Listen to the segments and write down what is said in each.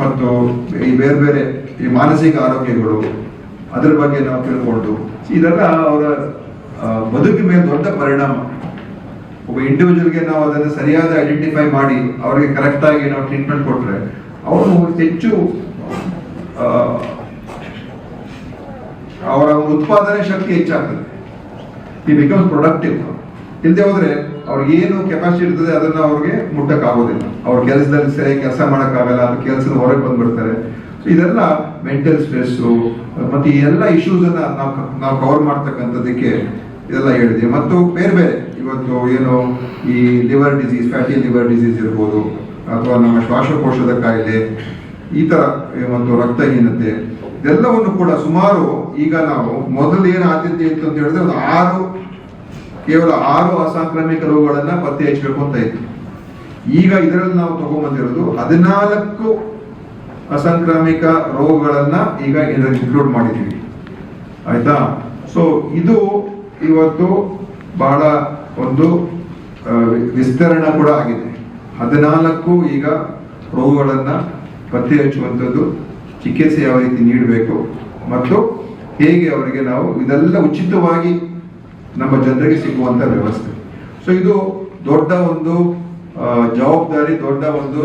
ಮತ್ತು ಈ ಬೇರೆ ಬೇರೆ ಈ ಮಾನಸಿಕ ಆರೋಗ್ಯಗಳು ಅದರ ಬಗ್ಗೆ ನಾವು ತಿಳ್ಕೊಂಡು, ಇದೆಲ್ಲ ಅವರ ಬದುಕಿನ ಮೇಲೆ ದೊಡ್ಡ ಪರಿಣಾಮ. ಒಬ್ಬ ಇಂಡಿವಿಜುವಲ್ಗೆ ನಾವು ಅದನ್ನು ಸರಿಯಾದ ಐಡೆಂಟಿಫೈ ಮಾಡಿ, ಅವರಿಗೆ ಕರೆಕ್ಟ್ ಆಗಿ ನಾವು ಟ್ರೀಟ್ಮೆಂಟ್ ಕೊಟ್ರೆ, ಅವರು ಹೆಚ್ಚು ಅವರ ಉತ್ಪಾದನೆ ಶಕ್ತಿ ಹೆಚ್ಚಾಗ್ತದೆ. ಈ ಬಿಕಮ್ಸ್ ಪ್ರೊಡಕ್ಟಿವ್ ಇಲ್ಲದೆ ಹೋದ್ರೆ ಅವ್ರಿಗೆ ಏನು ಕೆಪಾಸಿಟಿ ಇರ್ತದೆ ಅದನ್ನ ಅವ್ರಿಗೆ ಮುಟ್ಟಕ್ಕಾಗೋದಿಲ್ಲ. ಅವ್ರ ಕೆಲಸದಲ್ಲಿ ಸರಿಯಾಗಿ ಕೆಲಸ ಮಾಡೋಕ್ಕಾಗಲ್ಲ, ಅದು ಕೆಲಸದ ಹೊರಗೆ ಬಂದ್ಬಿಡ್ತಾರೆ. ಇದೆಲ್ಲ ಮೆಂಟಲ್ ಸ್ಟ್ರೆಸ್ಸು ಮತ್ತೆ ಈ ಎಲ್ಲ ಇಶ್ಯೂಸ್ ಅನ್ನ ನಾವು ನಾವು ಕವರ್ ಮಾಡ್ತಕ್ಕಂಥದ್ದಕ್ಕೆ ಇದೆಲ್ಲ ಹೇಳಿದೆ ಮತ್ತು ಬೇರೆ ಬೇರೆ, ಇವತ್ತು ಏನು ಈ liver disease fatty liver disease ಇರ್ಬೋದು, ಅಥವಾ ನಮ್ಮ ಶ್ವಾಸಕೋಶದ ಕಾಯಿಲೆ, ಈ ತರ ಒಂದು ರಕ್ತಹೀನತೆ, ಇದೆಲ್ಲವನ್ನು ಕೂಡ ಸುಮಾರು ಈಗ ನಾವು ಮೊದಲು ಏನು ಆದ್ಯತೆ ಇತ್ತು ಅಂತ ಹೇಳಿದ್ರೆ ಒಂದು ಆರು ಕೇವಲ ಆರು ಅಸಾಂಕ್ರಾಮಿಕ ರೋಗಗಳನ್ನ ಪತ್ತೆ ಹಚ್ಚಬೇಕು ಅಂತ ಇತ್ತು. ಈಗ ಇದರಲ್ಲಿ ನಾವು ತಗೊಂಡ್ಬಂದಿರೋದು ಹದಿನಾಲ್ಕು ಅಸಾಂಕ್ರಾಮಿಕ ರೋಗಗಳನ್ನ ಈಗ ಇದರಲ್ಲಿ ಇನ್ಕ್ಲೂಡ್ ಮಾಡಿದ್ದೀವಿ. ಆಯ್ತಾ? ಸೊ ಇದು ಇವತ್ತು ಬಹಳ ಒಂದು ವಿಸ್ತರಣೆ ಕೂಡ ಆಗಿದೆ. ಹದಿನಾಲ್ಕು ಈಗ ರೋಗಗಳನ್ನ ಪತ್ತೆ ಹಚ್ಚುವಂಥದ್ದು ಚಿಕಿತ್ಸೆ ಯಾವ ರೀತಿ ನೀಡಬೇಕು ಮತ್ತು ಹೇಗೆ ಅವರಿಗೆ ನಾವು ಇದೆಲ್ಲ ಉಚಿತವಾಗಿ ನಮ್ಮ ಜನರಿಗೆ ಸಿಗುವಂತ ವ್ಯವಸ್ಥೆ. ಸೊ ಇದು ದೊಡ್ಡ ಒಂದು ಜವಾಬ್ದಾರಿ, ದೊಡ್ಡ ಒಂದು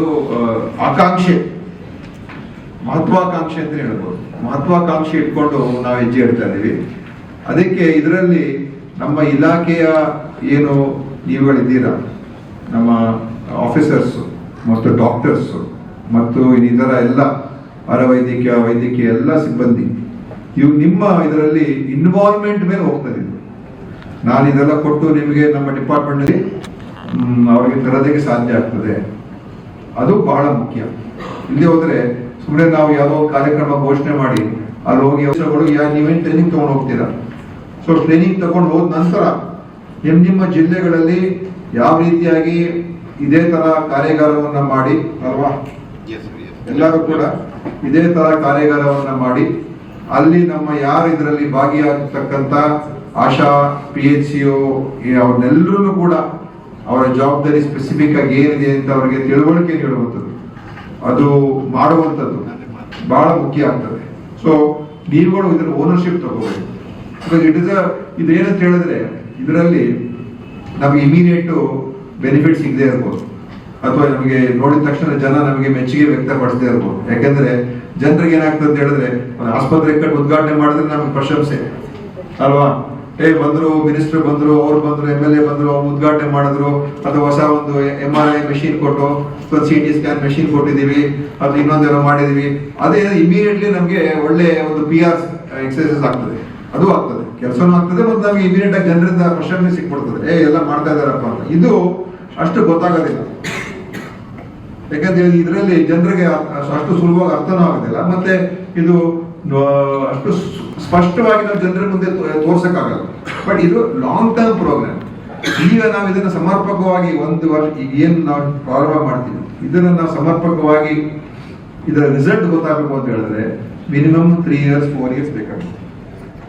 ಆಕಾಂಕ್ಷೆ. ಮಹತ್ವಾಕಾಂಕ್ಷೆ ಅಂತ ಹೇಳ್ಬೋದು. ಮಹತ್ವಾಕಾಂಕ್ಷೆ ಇಟ್ಕೊಂಡು ನಾವು ಹೆಜ್ಜೆ ಇಡ್ತಾ ಇದ್ದೀವಿ. ಅದಕ್ಕೆ ಇದರಲ್ಲಿ ನಮ್ಮ ಇಲಾಖೆಯ ಏನು ನೀವುಗಳಿದ್ದೀರಾ ನಮ್ಮ ಆಫೀಸರ್ಸ್ ಮತ್ತು ಡಾಕ್ಟರ್ಸ್ ಮತ್ತು ಇನ್ನಿತರ ಎಲ್ಲ ಅರವೈದ್ಯಕೀಯ, ವೈದ್ಯಕೀಯ ಎಲ್ಲ ಸಿಬ್ಬಂದಿ. ಇವು ನಿಮ್ಮ ಇದರಲ್ಲಿ ಇನ್ವಾಲ್ವ್ಮೆಂಟ್ ಮೇಲೆ ಹೋಗ್ತದೆ ನಾನು ಇದೆಲ್ಲ ಕೊಟ್ಟು ನಿಮಗೆ ನಮ್ಮ ಡಿಪಾರ್ಟ್ಮೆಂಟ್ ಅವರಿಗೆ ತರೋದಕ್ಕೆ ಸಾಧ್ಯ ಆಗ್ತದೆ. ಅದು ಬಹಳ ಮುಖ್ಯ. ಇಲ್ಲಿ ಹೋದ್ರೆ ಸುಮ್ಮನೆ ನಾವು ಯಾವುದೋ ಕಾರ್ಯಕ್ರಮ ಘೋಷಣೆ ಮಾಡಿ ಅಲ್ಲಿ ಹೋಗಿ ನೀವೇನು ಟ್ರೈನಿಂಗ್ ತಗೊಂಡು ಹೋಗ್ತೀರಾ? ಸೊ ಟ್ರೈನಿಂಗ್ ತಗೊಂಡು ಹೋದ ನಂತರ ನಿಮ್ ನಿಮ್ಮ ಜಿಲ್ಲೆಗಳಲ್ಲಿ ಯಾವ ರೀತಿಯಾಗಿ ಇದೇ ತರ ಕಾರ್ಯಾಗಾರವನ್ನ ಮಾಡಿ ಅಲ್ವಾ? ಎಲ್ಲರೂ ಕೂಡ ಇದೇ ತರ ಕಾರ್ಯಾಗಾರವನ್ನ ಮಾಡಿ ಅಲ್ಲಿ ನಮ್ಮ ಯಾರು ಇದರಲ್ಲಿ ಭಾಗಿಯಾಗತಕ್ಕಂತ ಆಶಾ ಪಿ ಎಚ್ ಸಿ ಅವ್ರನ್ನೆಲ್ಲರೂ ಕೂಡ ಅವರ ಜವಾಬ್ದಾರಿ ಸ್ಪೆಸಿಫಿಕ್ ಆಗಿ ಏನಿದೆ ಅಂತ ಅವರಿಗೆ ತಿಳುವಳಿಕೆ ನೀಡುವಂಥದ್ದು. ಅದು ಮಾಡುವಂಥದ್ದು. ಬಹಳ ಮುಖ್ಯ ಆಗ್ತದೆ. ಸೊ ನೀವುಗಳು ಇದರ ಓನರ್ಶಿಪ್ ತಗೋಬೇಕು. ಇಟ್ ಇಸ್ ಇದೇನಂತ ಹೇಳಿದ್ರೆ, ಇದರಲ್ಲಿ ನಮಗೆ ಇಮಿಡಿಯೇಟ್ ಬೆನಿಫಿಟ್ ಸಿಗದೆ ಇರ್ಬೋದು. ಅಥವಾ ನಮಗೆ ನೋಡಿದ ತಕ್ಷಣ ಜನ ನಮಗೆ ಮೆಚ್ಚುಗೆ ವ್ಯಕ್ತಪಡಿಸದೇ ಇರ್ಬೋದು. ಯಾಕಂದ್ರೆ ಜನರಿಗೆ ಏನಾಗ್ತದೆ ಅಂತ ಹೇಳಿದ್ರೆ, ಒಂದು ಆಸ್ಪತ್ರೆ ಕಟ್ಟು ಉದ್ಘಾಟನೆ ಮಾಡಿದ್ರೆ ನಮಗೆ ಪ್ರಶಂಸೆ. ಅಲ್ವಾ? ಏ, ಬಂದ್ರು ಮಿನಿಸ್ಟರ್ ಬಂದ್ರು, ಅವ್ರು ಬಂದ್ರು ಎಂ ಎಲ್ ಎ ಬಂದ್ರು, ಅವ್ರು ಉದ್ಘಾಟನೆ ಮಾಡಿದ್ರು. ಅದು ಹೊಸ ಒಂದು ಎಂ ಆರ್ ಐ ಮೆಷಿನ್ ಕೊಟ್ಟು ಸಿ ಟಿ ಸ್ಕ್ಯಾನ್ ಮೆಷಿನ್ ಕೊಟ್ಟಿದೀವಿ ಅದು ಇನ್ನೊಂದೇನೋ ಮಾಡಿದೀವಿ ಅದೇ ಇಮಿಡಿಯೇಟ್ಲಿ ನಮಗೆ ಒಳ್ಳೆ ಒಂದು ಪಿ ಆರ್ ಎಕ್ಸಸೈಸಸ್ ಆಗ್ತದೆ. ಅದು ಆಗ್ತದೆ. ಕೆಲಸನೂ ಆಗ್ತದೆ ಮತ್ತು ನಮಗೆ ಇಮಿಡಿಯೇಟ್ ಆಗಿ ಜನರಿಂದ ಪ್ರಶಂಸೆ ಸಿಕ್ಬಿಡ್ತದೆ. ಏ, ಎಲ್ಲ ಮಾಡ್ತಾ ಇದಾರಪ್ಪ ಅಂತ. ಇದು ಅಷ್ಟು ಗೊತ್ತಾಗೋದಿಲ್ಲ. ಯಾಕಂದ್ರೆ ಇದರಲ್ಲಿ ಜನರಿಗೆ ಅಷ್ಟು ಸುಲಭವಾಗಿ ಅರ್ಥನೂ ಆಗೋದಿಲ್ಲ. ಮತ್ತೆ ಇದು ಅಷ್ಟು ಸ್ಪಷ್ಟವಾಗಿ ನಾವು ಜನರ ಮುಂದೆ ತೋರ್ಸಕ್ಕಾಗಲ್ಲ. ಬಟ್ ಇದು ಲಾಂಗ್ ಟರ್ಮ್ ಪ್ರೋಗ್ರಾಮ್ ಈಗ ನಾವು ಇದನ್ನ ಸಮರ್ಪಕವಾಗಿ ಒಂದು ವರ್ಷ, ಈಗ ಏನು ನಾವು ಪ್ರಾರಂಭ ಮಾಡ್ತೀವಿ? ಇದನ್ನ ನಾವು ಸಮರ್ಪಕವಾಗಿ ಇದರ ರಿಸಲ್ಟ್ ಗೊತ್ತಾಗಬೇಕು ಅಂತ ಹೇಳಿದ್ರೆ minimum three years four years ಬೇಕಾಗುತ್ತೆ.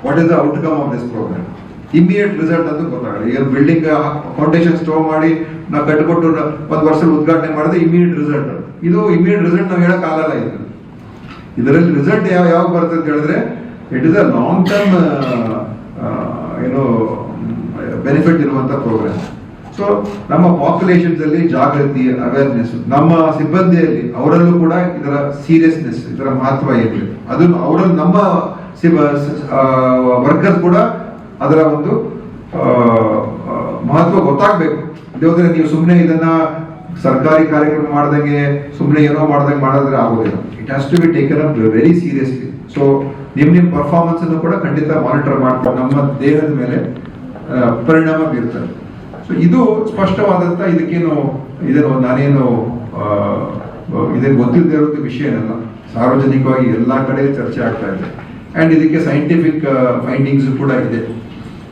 What is the outcome of this programme immediate result ಅಂತ ಗೊತ್ತಾಗಲ್ಲ. ಈಗ ಬಿಲ್ಡಿಂಗ್ ಫೌಂಡೇಶನ್ ಸ್ಟೋ ಮಾಡಿ, ನಾವು ಕಟ್ಟಿಕೊಟ್ಟು ಒಂದು ವರ್ಷ ಉದ್ಘಾಟನೆ ಮಾಡಿದ್ರೆ ಇಮಿಡಿಯೇಟ್ ರಿಸಲ್ಟ್ ಇದು ಇಮಿಡಿಯೇಟ್ ರಿಸಲ್ಟ್ ನಾವು ಹೇಳಕ್ ಆಗಲ್ಲ ಇದು ಇದರಲ್ಲಿ ರಿಸಲ್ಟ್ ಯಾವ, ಯಾವಾಗ ಬರುತ್ತೆ ಅಂತ ಹೇಳಿದ್ರೆ it is a long term ಏನು ಬೆನಿಫಿಟ್ ಇರುವಂತಹ ಪ್ರೋಗ್ರಾಮ್ ಸೊ ನಮ್ಮ ಪಾಪ್ಯುಲೇಷನ್ಸ್ ಅಲ್ಲಿ ಜಾಗೃತಿ ಅವೇರ್ನೆಸ್ ನಮ್ಮ ಸಿಬ್ಬಂದಿಯಲ್ಲಿ ಅವರಲ್ಲೂ ಕೂಡ ಇದರ ಸೀರಿಯಸ್ನೆಸ್ ಇದರ ಮಹತ್ವ ಏನಿದೆ ಅದನ್ನು ಅವರಲ್ಲಿ ನಮ್ಮ ವರ್ಕರ್ಸ್ ಕೂಡ ಅದರ ಒಂದು ಮಹತ್ವ ಗೊತ್ತಾಗ್ಬೇಕು. ಇದೇ ಹೋದ್ರೆ ನೀವು ಸುಮ್ಮನೆ ಇದನ್ನ ಸರ್ಕಾರಿ ಕಾರ್ಯಕ್ರಮ ಮಾಡ್ದಂಗೆ ಸುಮ್ಮನೆ ಏನೋ ಮಾಡ್ದಂಗೆ ಮಾಡಿದ್ರೆ ಆಗೋದಿಲ್ಲ. It has to be taken up very seriously so ನಿಮ್ ನಿಮ್ ಪರ್ಫಾರ್ಮೆನ್ಸ್ ಅನ್ನು ಕೂಡ ಖಂಡಿತ ಮಾನಿಟರ್ ಮಾಡ್ತಾರೆ ನಮ್ಮ ದೇಹದ ಮೇಲೆ ಪರಿಣಾಮ ಬೀರ್ತದೆ. ಸೊ ಇದು ಸ್ಪಷ್ಟವಾದಂತ ಇದಕ್ಕೇನು, ಇದೇನು ನಾನೇನು ಇದೇನು ಗೊತ್ತಿಲ್ಲದೆ ಇರೋದು ವಿಷಯ ಏನಲ್ಲ. ಸಾರ್ವಜನಿಕವಾಗಿ ಎಲ್ಲಾ ಕಡೆ ಚರ್ಚೆ ಆಗ್ತಾ ಇದೆ. ಅಂಡ್ ಇದಕ್ಕೆ ಸೈಂಟಿಫಿಕ್ ಫೈಂಡಿಂಗ್ಸ್ ಕೂಡ ಇದೆ.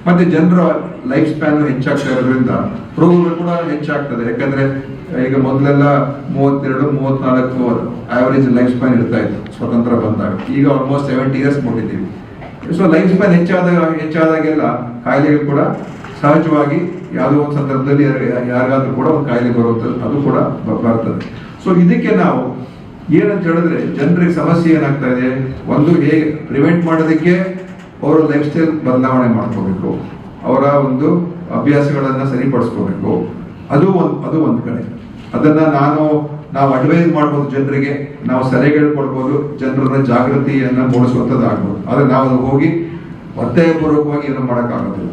ಮತ್ತೆ ಜನರ ಲೈಫ್ ಸ್ಪ್ಯಾನ್ ಹೆಚ್ಚಾಗ್ತಾ ಇರೋದ್ರಿಂದ ರೋಗಗಳು ಕೂಡ ಹೆಚ್ಚಾಗ್ತದೆ. ಯಾಕಂದ್ರೆ ಈಗ ಮೊದಲೆಲ್ಲ ಮೂವತ್ತೆರಡು, ಮೂವತ್ನಾಲ್ಕು ಆವರೇಜ್ ಲೈಫ್ ಸ್ಪ್ಯಾನ್ ಇರ್ತಾ ಇತ್ತು, ಸ್ವತಂತ್ರ ಬಂದಾಗ. ಈಗ ಆಲ್ಮೋಸ್ಟ್ ಸೆವೆಂಟಿ ಇಯರ್ಸ್ ಕೊಟ್ಟಿದ್ದೀವಿ ಸೊ ಲೈಫ್ ಸ್ಪ್ಯಾನ್ ಹೆಚ್ಚಾದಾಗ ಹೆಚ್ಚಾದಾಗೆಲ್ಲ ಕಾಯಿಲೆಗಳು ಕೂಡ ಸಹಜವಾಗಿ ಯಾವುದೋ ಒಂದು ಸಂದರ್ಭದಲ್ಲಿ ಯಾರಿಗಾದ್ರೂ ಕೂಡ ಒಂದು ಕಾಯಿಲೆ ಬರುತ್ತೆ ಅದು ಕೂಡ ಬರ್ತದೆ. ಸೊ ಇದಕ್ಕೆ ನಾವು ಏನಂತ ಹೇಳಿದ್ರೆ ಜನರಿಗೆ ಸಮಸ್ಯೆ ಏನಾಗ್ತಾ ಇದೆ? ಒಂದು ಹೇಗೆ ಪ್ರಿವೆಂಟ್ ಮಾಡೋದಕ್ಕೆ ಅವರ ಲೈಫ್ ಸ್ಟೈಲ್ ಬದಲಾವಣೆ ಮಾಡ್ಕೋಬೇಕು. ಅವರ ಒಂದು ಅಭ್ಯಾಸಗಳನ್ನ ಸರಿಪಡಿಸ್ಕೋಬೇಕು. ಅದು ಒಂದು ಅದು ಒಂದು ಕಡೆ. ಅದನ್ನ ನಾನು, ನಾವು ಅಡ್ವೈಸ್ ಮಾಡ್ಬೋದು ಜನರಿಗೆ, ನಾವು ಸಲಹೆಗಳು ಕೊಡ್ಬೋದು ಜನರನ್ನ ಜಾಗೃತಿಯನ್ನ ಮೂಡಿಸುವಂಥದ್ದು ಆಗ್ಬೋದು. ಆದ್ರೆ ನಾವು ಹೋಗಿ ಒತ್ತಾಯಪೂರ್ವಕವಾಗಿ ಏನು ಮಾಡೋಕ್ಕಾಗೋದಿಲ್ಲ.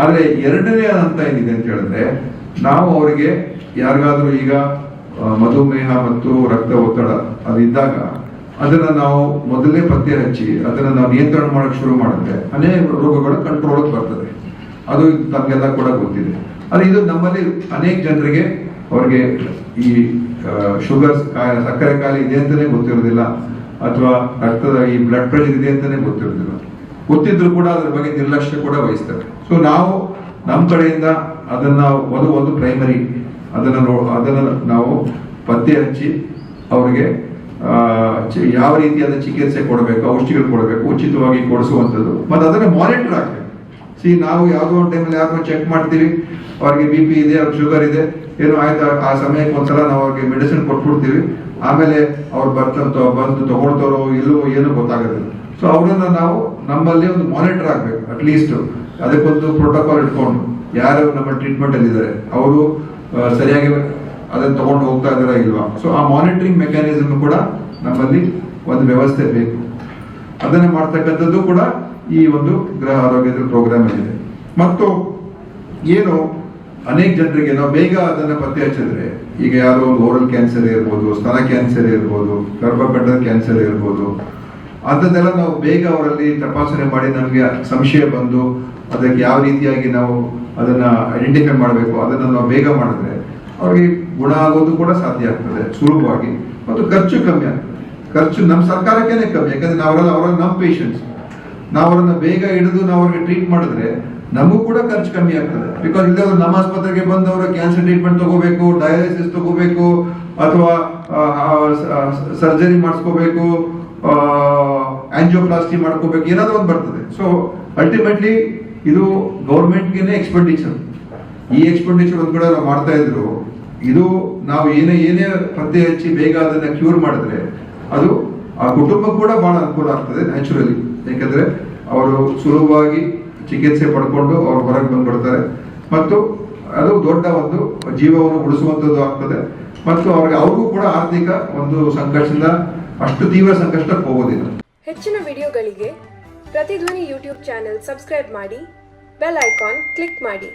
ಆದರೆ ಎರಡನೇ ಹಂತ ಏನಿದೆ ಅಂತ ಹೇಳಿದ್ರೆ, ನಾವು ಅವರಿಗೆ ಯಾರಿಗಾದ್ರೂ ಈಗ ಮಧುಮೇಹ ಮತ್ತು ರಕ್ತ ಒತ್ತಡ ಅದಿದ್ದಾಗ ಅದನ್ನ ನಾವು ಮೊದಲೇ ಪತ್ತೆ ಹಚ್ಚಿ, ಅದನ್ನ ನಾವು ನಿಯಂತ್ರಣ ಮಾಡಕ್ ಶುರು ಮಾಡಿದ್ರೆ ಅನೇಕ ರೋಗಗಳು ಕಂಟ್ರೋಲ್ ಬರ್ತದೆ. ಅದು ತಮಗೆಲ್ಲ ಕೂಡ ಗೊತ್ತಿದೆ. ಆದರೆ ಇದು ನಮ್ಮಲ್ಲಿ ಅನೇಕ ಜನರಿಗೆ ಅವ್ರಿಗೆ ಈ ಶುಗರ್ ಸಕ್ಕರೆ ಕಾಯಿಲೆ ಇದೆ ಅಂತಾನೆ ಗೊತ್ತಿರೋದಿಲ್ಲ, ಅಥವಾ ರಕ್ತದ ಈ ಬ್ಲಡ್ ಪ್ರೆಷರ್ ಇದೆ ಅಂತಾನೆ ಗೊತ್ತಿರೋದಿಲ್ಲ. ಗೊತ್ತಿದ್ರು ಕೂಡ ಅದ್ರ ಬಗ್ಗೆ ನಿರ್ಲಕ್ಷ್ಯ ಕೂಡ ವಹಿಸ್ತಾರೆ ಸೊ ನಾವು ನಮ್ಮ ಕಡೆಯಿಂದ ಅದನ್ನ ಒಂದು ಒಂದು ಪ್ರೈಮರಿ ಅದನ್ನ ಅದನ್ನ ನಾವು ಪತ್ತೆ ಹಚ್ಚಿ ಅವರಿಗೆ ಯಾವ ರೀತಿಯಾದ ಚಿಕಿತ್ಸೆ ಕೊಡಬೇಕು, ಔಷಧಿಗಳು ಕೊಡಬೇಕು, ಉಚಿತವಾಗಿ ಕೊಡಿಸುವಂಥದ್ದು. ಮತ್ತೆ ಅದನ್ನ ಮಾನಿಟರ್ ಆಗ್ಬೇಕು ಸಿ ನಾವು ಯಾವುದೋ ಒಂದು ಟೈಮಲ್ಲಿ ಯಾರನ್ನೋ ಚೆಕ್ ಮಾಡ್ತೀವಿ ಅವ್ರಿಗೆ ಬಿ ಪಿ ಇದೆ, ಅವ್ರಿಗೆ ಶುಗರ್ ಇದೆ, ಏನು ಆಯ್ತು, ಆ- ಸಮಯಕ್ಕೆ ಒಂದ್ಸಲ ನಾವು ಅವ್ರಿಗೆ ಮೆಡಿಸಿನ್ ಕೊಟ್ಬಿಡ್ತೀವಿ. ಆಮೇಲೆ ಅವ್ರು ಬರ್ತಂತ, ಬಂದು ತಗೊಳ್ತಾರೋ ಇಲ್ಲವೋ ಏನು ಗೊತ್ತಾಗೋದಿಲ್ಲ. ಸೊ ಅವ್ರನ್ನ ನಾವು ನಮ್ಮಲ್ಲಿ ಒಂದು ಮಾನಿಟರ್ ಆಗ್ಬೇಕು ಅಟ್ಲೀಸ್ಟ್ ಅದಕ್ಕೊಂದು ಪ್ರೋಟೋಕಾಲ್ ಇಟ್ಕೊಂಡು. ಯಾರು ನಮ್ಮ ಟ್ರೀಟ್ಮೆಂಟ್ ಅಲ್ಲಿ ಇದ್ದಾರೆ, ಅವರು ಸರಿಯಾಗಿ ಅದನ್ನ ತಗೊಂಡು ಹೋಗ್ತಾ ಇದಾರ ಇಲ್ವಾ? ಸೊ ಆ ಮಾನಿಟರಿಂಗ್ ಮೆಕ್ಯಾನಿಸಮ್ ಕೂಡ ನಮ್ಮಲ್ಲಿ ಒಂದು ವ್ಯವಸ್ಥೆ ಬೇಕು. ಅದನ್ನ ಮಾಡ್ತಕ್ಕಂಥದ್ದು ಕೂಡ ಈ ಒಂದು ಗೃಹ ಆರೋಗ್ಯದ ಪ್ರೋಗ್ರಾಮ್ ಇದೆ. ಮತ್ತು ಏನು ಅನೇಕ ಜನರಿಗೆ ನಾವು ಬೇಗ ಅದನ್ನ ಪತ್ತೆ ಹಚ್ಚಿದ್ರೆ, ಈಗ ಯಾರೋ ಒಂದು ಓರಲ್ ಕ್ಯಾನ್ಸರ್ ಇರ್ಬೋದು, ಸ್ತನ ಕ್ಯಾನ್ಸರ್ ಇರ್ಬೋದು ಗರ್ಭಕಂಠದ ಕ್ಯಾನ್ಸರ್ ಇರ್ಬೋದು, ಅದನ್ನೆಲ್ಲ ನಾವು ಬೇಗ ಅವರಲ್ಲಿ ತಪಾಸಣೆ ಮಾಡಿ ನಮಗೆ ಸಂಶಯ ಬಂದು, ಅದಕ್ಕೆ ಯಾವ ರೀತಿಯಾಗಿ ನಾವು ಅದನ್ನ ಐಡೆಂಟಿಫೈ ಮಾಡಬೇಕು, ಅದನ್ನ ನಾವು ಬೇಗ ಮಾಡಿದ್ರೆ, ಅವ್ರಿಗೆ ಗುಣ ಆಗೋದು ಕೂಡ ಸಾಧ್ಯ ಆಗ್ತದೆ, ಸುಲಭವಾಗಿ. ಮತ್ತು ಖರ್ಚು ಕಮ್ಮಿ ಆಗ್ತದೆ. ಖರ್ಚು ನಮ್ಮ ಸರ್ಕಾರಕ್ಕೇನೆ ಕಮ್ಮಿ, ಯಾಕಂದ್ರೆ ನಾವರೆಲ್ಲ ಅವರಲ್ಲಿ ನಮ್ಮ ಪೇಷಂಟ್ಸ್ ನಾವು ಅವರನ್ನ ಬೇಗ ಹಿಡಿದು ನಾವು ಅವ್ರಿಗೆ ಟ್ರೀಟ್ ಮಾಡಿದ್ರೆ ನಮಗೂ ಕೂಡ ಖರ್ಚು ಕಮ್ಮಿ ಆಗ್ತದೆ. ಬಿಕಾಸ್ ಅವರು ನಮ್ಮ ಆಸ್ಪತ್ರೆಗೆ ಬಂದವರು ಕ್ಯಾನ್ಸರ್ ಟ್ರೀಟ್ಮೆಂಟ್ ತಗೋಬೇಕು ಡಯಾಲಿಸಿಸ್ ತಗೋಬೇಕು, ಅಥವಾ ಸರ್ಜರಿ ಮಾಡಿಸ್ಕೋಬೇಕು ಆಂಜಿಯೋಪ್ಲಾಸ್ಟಿ ಮಾಡ್ಕೋಬೇಕು, ಏನಾದ್ರು ಒಂದು ಬರ್ತದೆ. ಸೊ ಅಲ್ಟಿಮೇಟ್ಲಿ ಇದು ಗೌರ್ಮೆಂಟ್ಗೆ ಎಕ್ಸ್ಪೆಂಡಿಚರ್ ಈ ಎಕ್ಸ್ಪೆಂಡಿಚರ್ ಒಂದ್ ಕಡೆ ನಾವು ಮಾಡ್ತಾ ಇದ್ರು, ಇದು ನಾವು ಏನೇ ಏನೇ ಪತ್ತೆ ಹಚ್ಚಿ ಬೇಗ ಅದನ್ನ ಕ್ಯೂರ್ ಮಾಡಿದ್ರೆ, ಅದು ಆ ಕುಟುಂಬ ಕೂಡ ಬಹಳ ಅನುಕೂಲ ಆಗ್ತದೆ ನ್ಯಾಚುರಲಿ ಯಾಕಂದ್ರೆ, ಅವರು ಸುಲಭವಾಗಿ ಚಿಕಿತ್ಸೆ ಪಡ್ಕೊಂಡು ಅವ್ರು ಹೊರಗೆ ಬಂದ್ಬಿಡ್ತಾರೆ. ಮತ್ತು ಅದು ದೊಡ್ಡ ಒಂದು ಜೀವವನ್ನು ಉಳಿಸುವಂಥದ್ದು ಆಗ್ತದೆ. ಮತ್ತು ಅವ್ರಿಗೆ ಅವ್ರಿಗೂ ಕೂಡ ಆರ್ಥಿಕ ಒಂದು ಸಂಕಷ್ಟದಿಂದ ಅಷ್ಟು ತೀವ್ರ ಸಂಕಷ್ಟಕ್ಕೆ ಹೋಗೋದಿಲ್ಲ. ಹೆಚ್ಚಿನ ವಿಡಿಯೋಗಳಿಗೆ ಪ್ರತಿಧ್ವನಿ ಯೂಟ್ಯೂಬ್ ಚಾನೆಲ್ ಸಬ್ಸ್ಕ್ರೈಬ್ ಮಾಡಿ, ಬೆಲ್ ಐಕಾನ್ ಕ್ಲಿಕ್ ಮಾಡಿ.